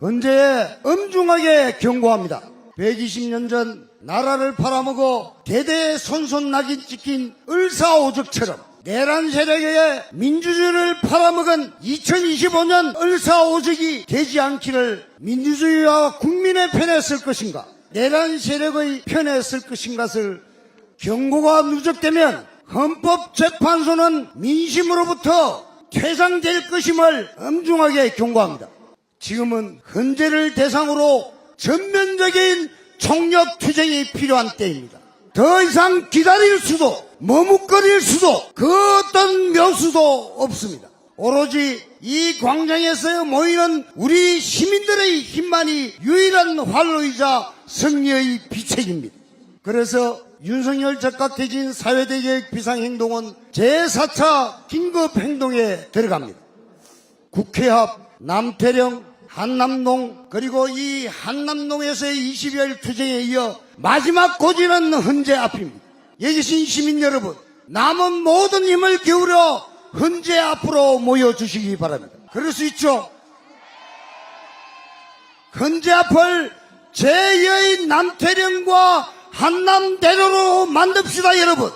헌재에 엄중하게 경고합니다. 120년 전 나라를 팔아먹어 대대 손손 낙인 찍힌 을사오적처럼 내란 세력의 민주주의를 팔아먹은 2025년 을사오적이 되지 않기를 민주주의와 국민의 편에 설 것인가 내란 세력의 편에 설 것인가를 경고가 누적되면 헌법재판소는 민심으로부터 퇴장될 것임을 엄중하게 경고합니다. 지금은 헌재를 대상으로 전면적인 총력 투쟁이 필요한 때입니다. 더 이상 기다릴 수도 머뭇거릴 수도 그 어떤 묘수도 없습니다. 오로지 이 광장에서 모이는 우리 시민들의 힘만이 유일한 활로이자 승리의 비책입니다. 그래서 윤석열 적각해진 사회대계획 비상행동은 제4차 긴급행동에 들어갑니다. 국회 앞 남태령 한남동 그리고 이 한남동에서의 20여일 투쟁에 이어 마지막 고지는 헌재 앞입니다. 계신 시민 여러분 남은 모든 힘을 기울여 헌재 앞으로 모여주시기 바랍니다. 그럴 수 있죠. 헌재 앞을 제2의 남태령과 한남대로로 만듭시다 여러분.